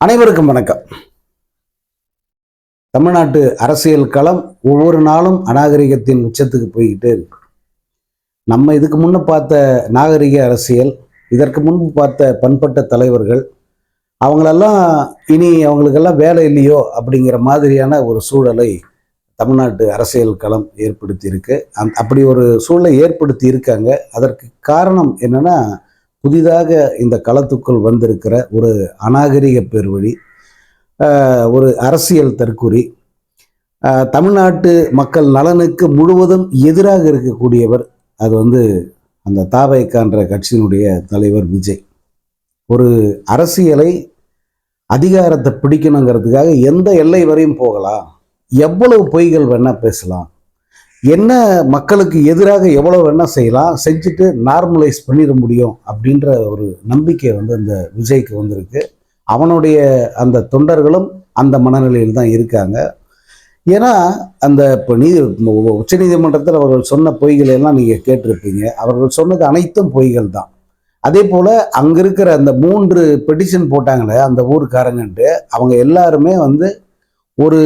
அனைவருக்கும் வணக்கம். தமிழ்நாட்டு அரசியல் களம் ஒவ்வொரு நாளும் அநாகரிகத்தின் உச்சத்துக்கு போய்கிட்டே இருக்கு. நம்ம இதுக்கு முன்ன பார்த்த நாகரிக அரசியல் இதற்கு முன்பு பார்த்த பண்பட்ட தலைவர்கள் அவங்களெல்லாம் இனி அவங்களுக்கெல்லாம் வேலை இல்லையோ அப்படிங்கிற மாதிரியான ஒரு சூழலை தமிழ்நாட்டு அரசியல் களம் ஏற்படுத்தி இருக்கு அந் அப்படி ஒரு சூழலை ஏற்படுத்தி இருக்காங்க அதற்கு காரணம் என்னன்னா புதிதாக இந்த களத்துக்குள் வந்திருக்கிற ஒரு அநாகரிக பேர்வழி ஒரு அரசியல் தற்குறி தமிழ்நாட்டு மக்கள் நலனுக்கு முழுவதும் எதிராக இருக்கக்கூடியவர் அது வந்து அந்த தாவைக்கான்ற கட்சியினுடைய தலைவர் விஜய். ஒரு அரசியலை அதிகாரத்தை பிடிக்கணுங்கிறதுக்காக எந்த எல்லை வரையும் போகலாம். எவ்வளவு பொய்கள் வேணால் பேசலாம். என்ன மக்களுக்கு எதிராக எவ்வளோ வேணால் செய்யலாம் செஞ்சுட்டு நார்மலைஸ் பண்ணிட முடியும் அப்படின்ற ஒரு நம்பிக்கை வந்து அந்த விஜய்க்கு வந்திருக்கு. அவனுடைய அந்த தொண்டர்களும் அந்த மனநிலையில் தான் இருக்காங்க. ஏன்னா அந்த இப்போ நீதி உச்சநீதிமன்றத்தில் அவர்கள் சொன்ன பொய்களை எல்லாம் நீங்கள் கேட்டிருப்பீங்க. அவர்கள் சொன்னது அனைத்தும் பொய்கள் தான். அதே போல் அங்கே இருக்கிற அந்த மூன்று பெட்டிஷன் போட்டாங்களே அந்த ஊருக்காரங்கன்ட்டு அவங்க எல்லாருமே வந்து ஒரு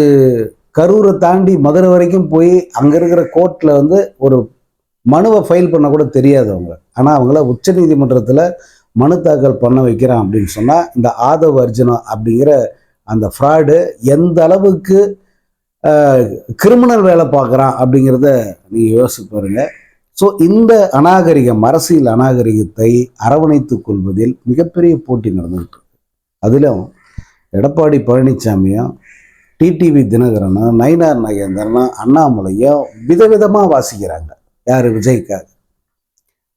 கரூரை தாண்டி மதுரை வரைக்கும் போய் அங்கே இருக்கிற கோர்ட்டில் வந்து ஒரு மனுவை ஃபைல் பண்ண கூட தெரியாது அவங்க. ஆனால் அவங்கள உச்சநீதிமன்றத்தில் மனு தாக்கல் பண்ண வைக்கிறான் அப்படின்னு சொன்னால் இந்த ஆதவ் அர்ஜுனா அப்படிங்கிற அந்த ஃப்ராடு எந்த அளவுக்கு கிரிமினல் வேலை பார்க்குறான் அப்படிங்கிறத நீங்கள் யோசிச்சு பாருங்க. ஸோ இந்த அநாகரிகம் அரசியல் அநாகரிகத்தை அரவணைத்து கொள்வதில் மிகப்பெரிய போட்டி நடந்துகிட்டு இருக்கு. அதிலும் எடப்பாடி பழனிசாமியும் டிடிவி தினகரனும் நயினார் நகேந்திரனும் அண்ணாமலையும் விதவிதமாக வாசிக்கிறாங்க. யார்? விஜய்க்காக.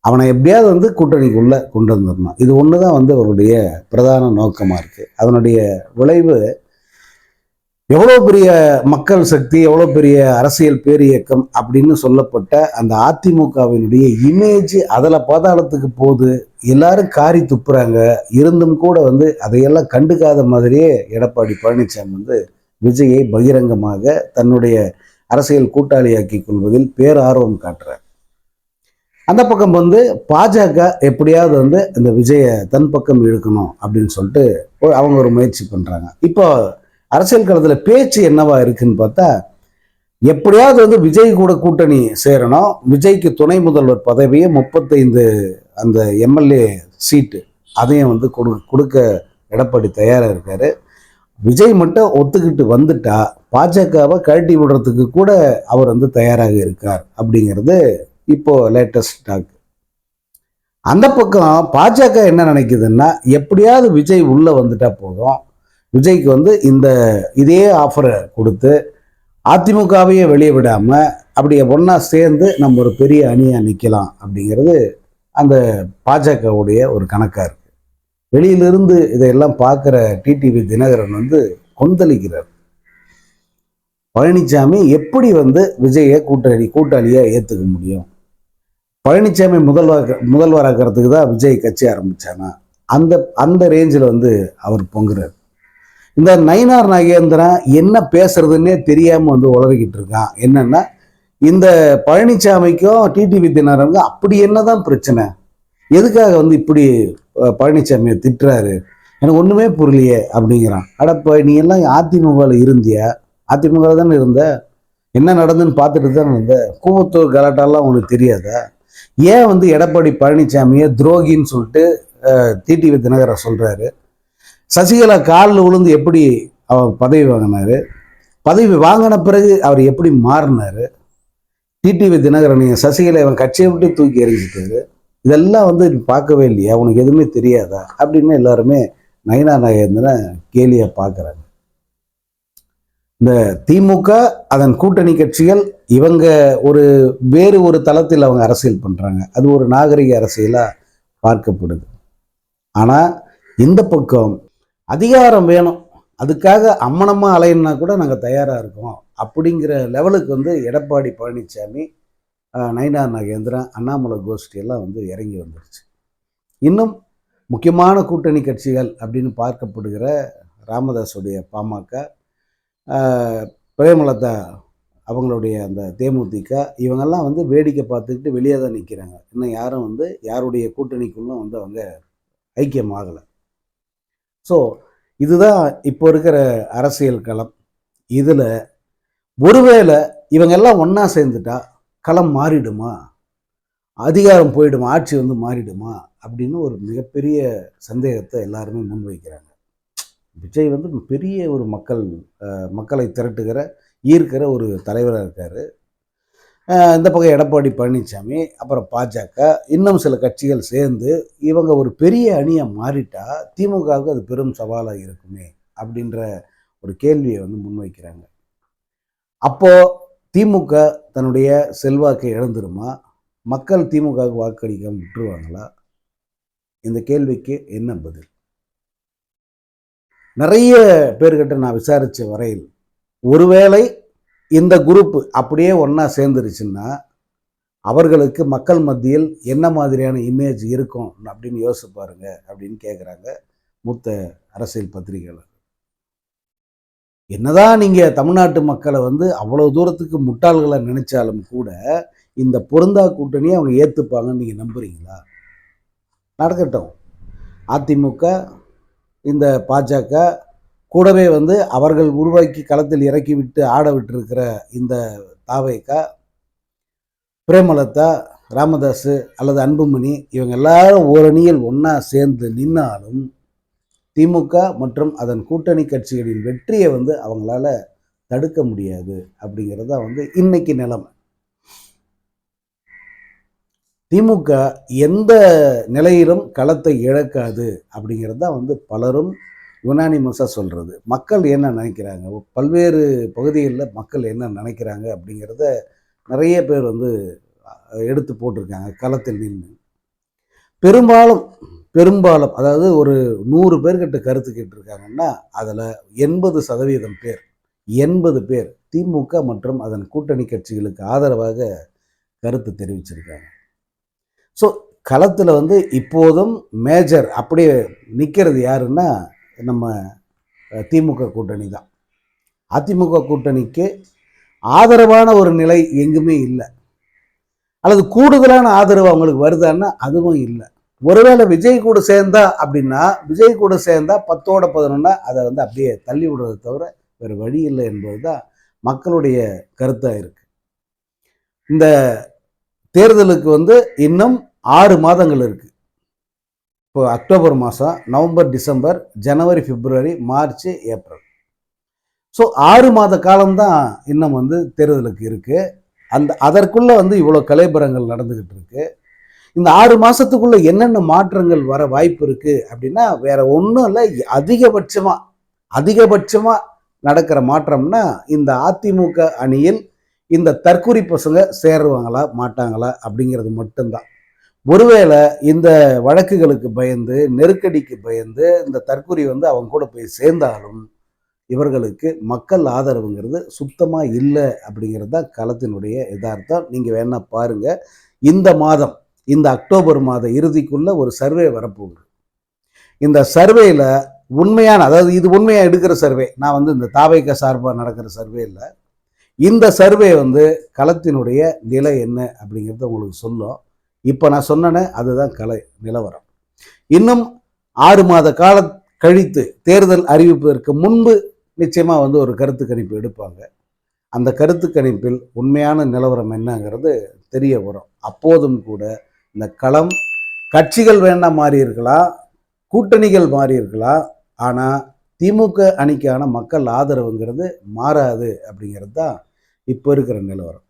அவனை எப்படியாவது வந்து கூட்டணிக்குள்ளே கொண்டு வந்துடணும். இது ஒன்று தான் வந்து அவருடைய பிரதான நோக்கமாக இருக்குது அதனுடைய விளைவு எவ்வளோ பெரிய மக்கள் சக்தி எவ்வளோ பெரிய அரசியல் பேரியக்கம் அப்படின்னு சொல்லப்பட்ட அந்த அதிமுகவினுடைய இமேஜ் அதில் பாதாளத்துக்கு போகுது. எல்லாரும் காரி துப்புறாங்க. இருந்தும் கூட வந்து அதையெல்லாம் கண்டுக்காத மாதிரியே எடப்பாடி பழனிசாமி வந்து விஜயை பகிரங்கமாக தன்னுடைய அரசியல் கூட்டாளியாக்கி கொள்வதில் பேரார்வம் காட்டுறார். அந்த பக்கம் வந்து பாஜக எப்படியாவது வந்து இந்த விஜயை தன் பக்கம் இழுக்கணும் அப்படின்னு சொல்லிட்டு அவங்க ஒரு முயற்சி பண்ணுறாங்க இப்போ அரசியல் களத்தில் பேச்சு என்னவா இருக்குன்னு பார்த்தா எப்படியாவது வந்து விஜய் கூட கூட்டணி சேரணும். விஜய்க்கு துணை முதல்வர் பதவியை முப்பத்தைந்து அந்த எம்எல்ஏ சீட்டு அதையும் வந்து கொடு கொடுக்க எடப்பாடி தயாராக இருக்காரு. விஜய் மட்டும் ஒத்துக்கிட்டு வந்துட்டா பாஜகவை கழட்டி விடுறதுக்கு கூட அவர் வந்து தயாராக இருக்கார் அப்படிங்கிறது இப்போ லேட்டஸ்ட் டாக் அந்த பக்கம் பாஜக என்ன நினைக்குதுன்னா எப்படியாவது விஜய் உள்ள வந்துட்டா போதும். விஜய்க்கு வந்து இந்த இதே ஆஃபரை கொடுத்து அதிமுகவையே வெளியே விடாம அப்படியே ஒண்ணா சேர்ந்து நம்ம ஒரு பெரிய அணியா நிக்கலாம் அப்படிங்கிறது அந்த பாஜகவுடைய ஒரு கணக்கா இருக்கு. வெளியிலிருந்து இதையெல்லாம் பார்க்குற டிடிவி தினகரன் வந்து கொந்தளிக்கிறார். பழனிசாமி எப்படி வந்து விஜயை கூட்டணி கூட்டாளியாக ஏற்றுக்க முடியும்? பழனிசாமி முதல்வர் முதல்வராக்கிறதுக்கு தான் விஜய் கட்சி ஆரம்பித்தானா அந்த அந்த ரேஞ்சில் வந்து அவர் பொங்குறார். இந்த நயினார் நாகேந்திரன் என்ன பேசுறதுன்னே தெரியாமல் வந்து உளறிக்கிட்டு இருக்கான். என்னன்னா இந்த பழனிசாமிக்கும் டிடிவி தினகரனுக்கும் அப்படி என்னதான் பிரச்சனை? எதுக்காக வந்து இப்படி பழனிசாமியை திட்டுறாரு? எனக்கு ஒன்றுமே புரியலையே அப்படிங்கிறான். அடப்ப நீ எல்லாம் அதிமுகவில் இருந்தியா? அதிமுக தானே இருந்த? என்ன நடந்துன்னு பார்த்துட்டு தான் இருந்த? கூவத்தூர் கலாட்டாலாம் உனக்கு தெரியாதா? ஏன் வந்து எடப்பாடி பழனிசாமியை துரோகின்னு சொல்லிட்டு டிடிவி தினகரன் சொல்கிறாரு சசிகலா காலில் விழுந்து எப்படி அவர் பதவி வாங்கினார்? பதவி வாங்கின பிறகு அவர் எப்படி மாறினாரு? டிடிவி தினகரனையும் சசிகலை அவன் கட்சியை விட்டு தூக்கி எறிஞ்சிட்டாரு. இதெல்லாம் வந்து நீ பார்க்கவே இல்லையா? உனக்கு எதுவுமே தெரியாதா? அப்படின்னு எல்லாருமே நயனா நாகேந்திரனை கேலியா பார்க்குறாங்க. இந்த திமுக அதன் கூட்டணி கட்சிகள் இவங்க ஒரு வேறு ஒரு தளத்தில் அவங்க அரசியல் பண்ணுறாங்க அது ஒரு நாகரிக அரசியலாக பார்க்கப்படுது. ஆனால் இந்த பக்கம் அதிகாரம் வேணும். அதுக்காக அம்மனமாக அலையணுன்னா கூட நாங்கள் தயாராக இருக்கோம். அப்படிங்கிற லெவலுக்கு வந்து எடப்பாடி பழனிசாமி நயினார் நாகேந்திரன் அண்ணாமலை கோஷ்டி எல்லாம் வந்து இறங்கி வந்துருச்சு. இன்னும் முக்கியமான கூட்டணி கட்சிகள் அப்படின்னு பார்க்கப்படுகிற ராமதாஸுடைய பாமக பிரேமலதா அவங்களுடைய அந்த தேமுதிக இவங்கெல்லாம் வந்து வேடிக்கை பார்த்துக்கிட்டு வெளியே தான் நிற்கிறாங்க இன்னும் யாரும் வந்து யாருடைய கூட்டணிக்குள்ளும் வந்து அவங்க ஐக்கியமாகலை ஸோ இதுதான் இப்போ இருக்கிற அரசியல் களம். இதில் ஒருவேளை இவங்கெல்லாம் ஒன்றா சேர்ந்துட்டா களம் மாறிடுமா? அதிகாரம் போயிடுமா ஆட்சி வந்து மாறிடுமா? அப்படின்னு ஒரு மிகப்பெரிய சந்தேகத்தை எல்லாருமே முன்வைக்கிறாங்க. விஜய் வந்து பெரிய ஒரு மக்கள் மக்களை திரட்டுகிற ஈர்க்கிற ஒரு தலைவராக இருக்கார். இந்த பக்கம் எடப்பாடி பழனிசாமி அப்புறம் பாஜக இன்னும் சில கட்சிகள் சேர்ந்து இவங்க ஒரு பெரிய அணியை மாறிட்டா திமுகவுக்கு அது பெரும் சவாலாக இருக்குமே அப்படின்ற ஒரு கேள்வியை வந்து முன்வைக்கிறாங்க. அப்போது திமுக தன்னுடைய செல்வாக்கை இழந்துருமா? மக்கள் திமுகவுக்கு வாக்களிக்க விட்டுருவாங்களா? இந்த கேள்விக்கு என்ன பதில்? நிறைய பேர்கிட்ட நான் விசாரித்த வரையில் ஒருவேளை இந்த குரூப் அப்படியே ஒன்றா சேர்ந்துருச்சுன்னா அவர்களுக்கு மக்கள் மத்தியில் என்ன மாதிரியான இமேஜ் இருக்கும் அப்படின்னு யோசிச்சு பாருங்க அப்படின்னு கேட்குறாங்க மூத்த அரசியல் பத்திரிகைகள் என்னதான் நீங்கள் தமிழ்நாட்டு மக்களை வந்து அவ்வளோ தூரத்துக்கு முட்டாள்களை நினைச்சாலும் கூட இந்த பொருந்தா கூட்டணியை அவங்க ஏற்றுப்பாங்கன்னு நீங்கள் நம்புறீங்களா? நடக்கட்டும். அதிமுக இந்த பாஜக கூடவே வந்து அவர்கள் உருவாக்கி களத்தில் இறக்கி விட்டு ஆட விட்டுருக்கிற இந்த தாவேக்கா பிரேமலதா ராமதாஸ் அல்லது அன்புமணி இவங்க எல்லாரும் ஓரணியில் ஒன்றா சேர்ந்து நின்னாலும் திமுக மற்றும் அதன் கூட்டணி கட்சிகளின் வெற்றியை வந்து அவங்களால தடுக்க முடியாது அப்படிங்கிறது தான் வந்து இன்னைக்கு நிலைமை. திமுக எந்த நிலையிலும் களத்தை இழக்காது அப்படிங்கிறது தான் வந்து பலரும் யுனானிமஸாக சொல்கிறது மக்கள் என்ன நினைக்கிறாங்க? பல்வேறு பகுதிகளில் மக்கள் என்ன நினைக்கிறாங்க அப்படிங்கிறத நிறைய பேர் வந்து எடுத்து போட்டிருக்காங்க களத்தில் நின்று பெரும்பாலும் பெரும்பாலும் அதாவது ஒரு நூறு பேர்கிட்ட கருத்து கேட்டிருக்காங்கன்னா அதில் எண்பது சதவீதம் பேர் எண்பது பேர் திமுக மற்றும் அதன் கூட்டணி கட்சிகளுக்கு ஆதரவாக கருத்து தெரிவிச்சிருக்காங்க. ஸோ களத்தில் வந்து இப்போதும் மேஜர் அப்படியே நிற்கிறது யாருன்னா நம்ம திமுக கூட்டணி தான். அதிமுக கூட்டணிக்கு ஆதரவான ஒரு நிலை எங்குமே இல்லை. அல்லது கூடுதலான ஆதரவு அவங்களுக்கு வருதான்னா அதுவும் இல்லை. ஒருவேளை விஜய் கூட சேர்ந்தா அப்படின்னா விஜய் கூட சேர்ந்தா பத்தோட பதினொன்னா அதை வந்து அப்படியே தள்ளி விடுறதை தவிர வேறு வழி இல்லை என்பது தான் மக்களுடைய கருத்தாக இருக்குது இந்த தேர்தலுக்கு வந்து இன்னும் ஆறு மாதங்கள் இருக்குது இப்போ அக்டோபர் மாதம் நவம்பர் டிசம்பர் ஜனவரி பிப்ரவரி மார்ச் ஏப்ரல். ஸோ ஆறு மாத காலம்தான் இன்னும் வந்து தேர்தலுக்கு இருக்குது அந்த அதற்குள்ளே வந்து இவ்வளோ கலைபரங்கள் நடந்துக்கிட்டு இருக்குது இந்த ஆறு மாசத்துக்குள்ள என்னென்ன மாற்றங்கள் வர வாய்ப்பு இருக்கு அப்படின்னா வேற ஒன்றும் இல்லை அதிகபட்சமா அதிகபட்சமா நடக்கிற மாற்றம்னா இந்த அதிமுக அணியில் இந்த தற்குறி பசங்க சேருவாங்களா மாட்டாங்களா அப்படிங்கிறது மட்டும்தான். ஒருவேளை இந்த வழக்குகளுக்கு பயந்து நெருக்கடிக்கு பயந்து இந்த தற்குறி வந்து அவங்க கூட போய் சேர்ந்தாலும் இவர்களுக்கு மக்கள் ஆதரவுங்கிறது சுத்தமாக இல்லை அப்படிங்கிறது தான் களத்தினுடைய யதார்த்தம். நீங்கள் வேணால் பாருங்கள் இந்த மாதம் இந்த அக்டோபர் மாத இறுதிக்குள்ள ஒரு சர்வே வரப்போகுது. இந்த சர்வேல உண்மையான அதாவது இது உண்மையாக எடுக்கிற சர்வே நான் வந்து இந்த தாவைக்க சார்பாக நடக்கிற சர்வே இல்லை. இந்த சர்வே வந்து களத்தினுடைய நிலை என்ன அப்படிங்கிறத உங்களுக்கு சொல்லும். இப்போ நான் சொன்னேனே அதுதான் கலை நிலவரம். இன்னும் ஆறு மாத கால கழித்து தேர்தல் அறிவிப்பதற்கு முன்பு நிச்சயமாக வந்து ஒரு கருத்து கணிப்பு எடுப்பாங்க. அந்த கருத்து கணிப்பில் உண்மையான நிலவரம் என்னங்கிறது தெரிய வரும். அப்போதும் கூட இந்த களம் கட்சிகள் வேண்டாம் மாறி இருக்கலாம் கூட்டணிகள் மாறி இருக்கலாம் ஆனால் திமுக அணிக்கான மக்கள் ஆதரவுங்கிறது மாறாது அப்படிங்கிறது தான் இப்போ இருக்கிற நிலவரம்.